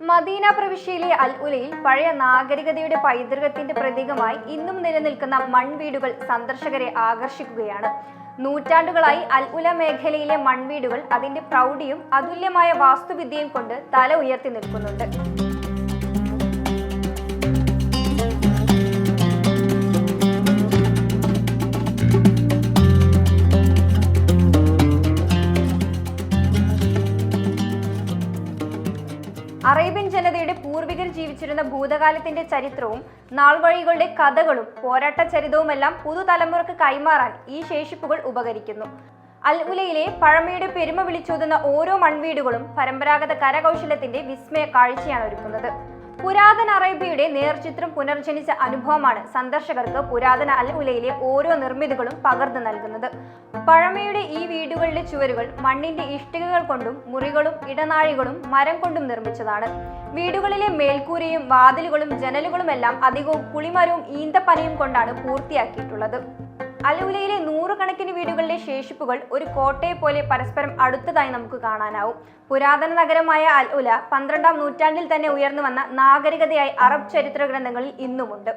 Medina പ്രവിശ്യയിലെ അൽ ഉലയിൽ പഴയ നാഗരികതയുടെ പൈതൃകത്തിന്റെ പ്രതീകമായി ഇന്നും നിലനിൽക്കുന്ന മൺവീടുകൾ സന്ദർശകരെ ആകർഷിക്കുകയാണ്. നൂറ്റാണ്ടുകളായി അൽ ഉല മേഖലയിലെ മൺവീടുകൾ അതിന്റെ പ്രൗഢിയും അതുല്യമായ വാസ്തുവിദ്യയും കൊണ്ട് തല ഉയർത്തി നിൽക്കുന്നുണ്ട്. അറേബ്യൻ ജനതയുടെ പൂർവികർ ജീവിച്ചിരുന്ന ഭൂതകാലത്തിന്റെ ചരിത്രവും നാൾവഴികളുടെ കഥകളും പോരാട്ട ചരിതവുമെല്ലാം പുതുതലമുറക്ക് കൈമാറാൻ ഈ ശേഷിപ്പുകൾ ഉപകരിക്കുന്നു. അൽ ഉലയിലെ പഴമയുടെ പെരുമ വിളിച്ചോതുന്ന ഓരോ മൺവീടുകളും പരമ്പരാഗത കരകൗശലത്തിന്റെ വിസ്മയ കാഴ്ചയാണ് ഒരുക്കുന്നത്. പുരാതന അറേബ്യയുടെ നേർചിത്രം പുനർജനിച്ച അനുഭവമാണ് സന്ദർശകർക്ക് പുരാതന അൽ ഉലയിലെ ഓരോ നിർമ്മിതികളും പകർന്നു നൽകുന്നത്. പഴമയുടെ ഈ വീടുകളിലെ ചുവരുകൾ മണ്ണിന്റെ ഇഷ്ടികകൾ കൊണ്ടും മുറികളും ഇടനാഴികളും മരം കൊണ്ടും നിർമ്മിച്ചതാണ്. വീടുകളിലെ മേൽക്കൂരയും വാതിലുകളും ജനലുകളുമെല്ലാം അധികവും കുളിമരവും ഈന്തപ്പനയും കൊണ്ടാണ് പൂർത്തിയാക്കിയിട്ടുള്ളത്. അലൂലയിലെ നൂറുകണക്കിന് വീടുകളിലെ ശേഷിപ്പുകൾ ഒരു കോട്ടയെ പോലെ പരസ്പരം അടുത്തതായി നമുക്ക് കാണാനാവും. പുരാതന നഗരമായ അൽ ഉല പന്ത്രണ്ടാം നൂറ്റാണ്ടിൽ തന്നെ ഉയർന്നു വന്ന നാഗരികതയായി അറബ് ചരിത്ര ഗ്രന്ഥങ്ങളിൽ ഇന്നുമുണ്ട്.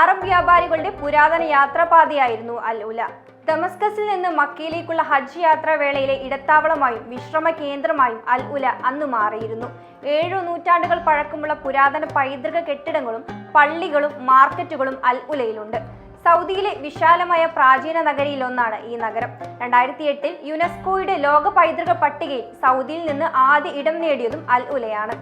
അറബ് വ്യാപാരികളുടെ പുരാതന യാത്രാപാതയായിരുന്നു അൽ ഉല ദമസ്കസിൽ നിന്ന് മക്കയിലേക്കുള്ള ഹജ്ജ് യാത്രാ വേളയിലെ ഇടത്താവളമായും വിശ്രമ കേന്ദ്രമായും അൽഉല അന്ന് മാറിയിരുന്നു. ഏഴു നൂറ്റാണ്ടുകൾ പഴക്കമുള്ള പുരാതന പൈതൃക കെട്ടിടങ്ങളും പള്ളികളും മാർക്കറ്റുകളും അൽ ഉലയിലുണ്ട് സൗദിയിലെ വിശാലമായ പ്രാചീന നഗരിയിൽ ഒന്നാണ് ഈ നഗരം. രണ്ടായിരത്തി എട്ടിൽ യുനെസ്കോയുടെ ലോക പൈതൃക പട്ടികയിൽ സൗദിയിൽ നിന്ന് ആദ്യ ഇടം നേടിയതും അൽ ഉലയാണ്.